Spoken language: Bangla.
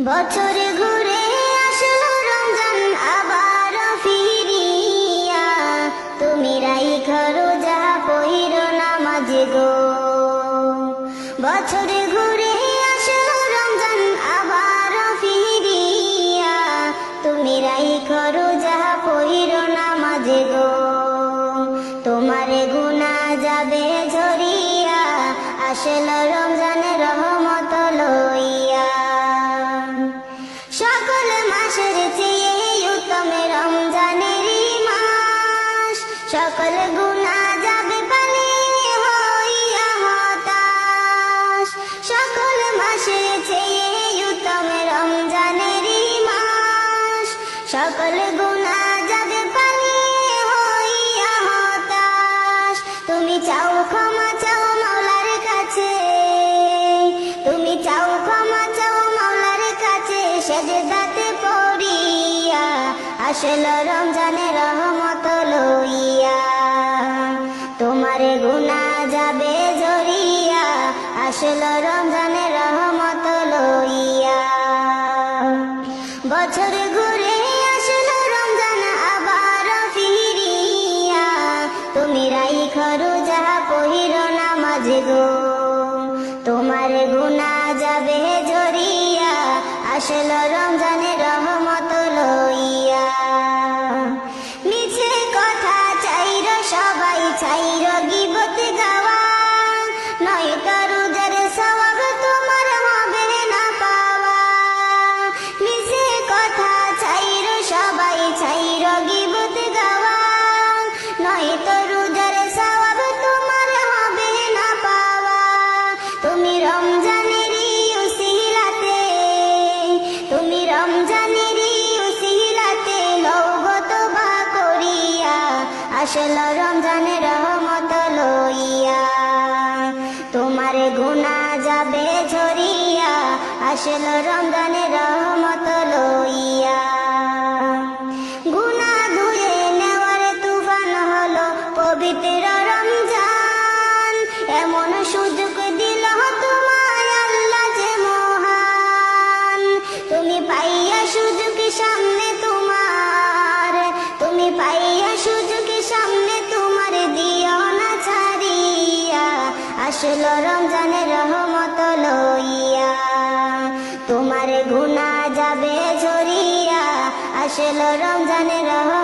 বছর ঘুরে আসলো রমজান, আবার ফিরিয়া। তুমি রাইখ রোজা পহির নামাজ গো। বছর ঘুরে আসলো রমজান, আবার ফিরিয়া। তুমি রাইখ রোজা পহির নামাজ গো। তোমারে গুনা যাবে ঝরিয়া। আসল রমজান সকল গুণা যাবে পালিয়ে হইয়া হতাশ। তুমি চাও ক্ষমা, চাও মাওলার কাছে। তুমি চাও ক্ষমা, চাও মাওলার কাছে। সেজদাতে পড়িয়া আসল রমজানের রহমত লইয়া। তোমারে গুনা যাবে জড়িয়া, আসল রমজানের রহমত লইয়া। তুমি রাইখ রোজা পহির নামাজ গো। তোমার গুণা যাবে জরিয়া আসল রমজানের রহমত আসল রমজানের রহমত লইয়া। তোমার গুণা যাবে ঝরিয়া, আসল রমজানের রহমত লইয়া। গুণা ধুয়ে নেওয়ার তুফান হলো পবিত্র রমজান। এমন সুযোগ আসল রমজানের রহমত লইয়া তোমার গুণা যাবে ঝরিয়া আসলো রমজানের রহমত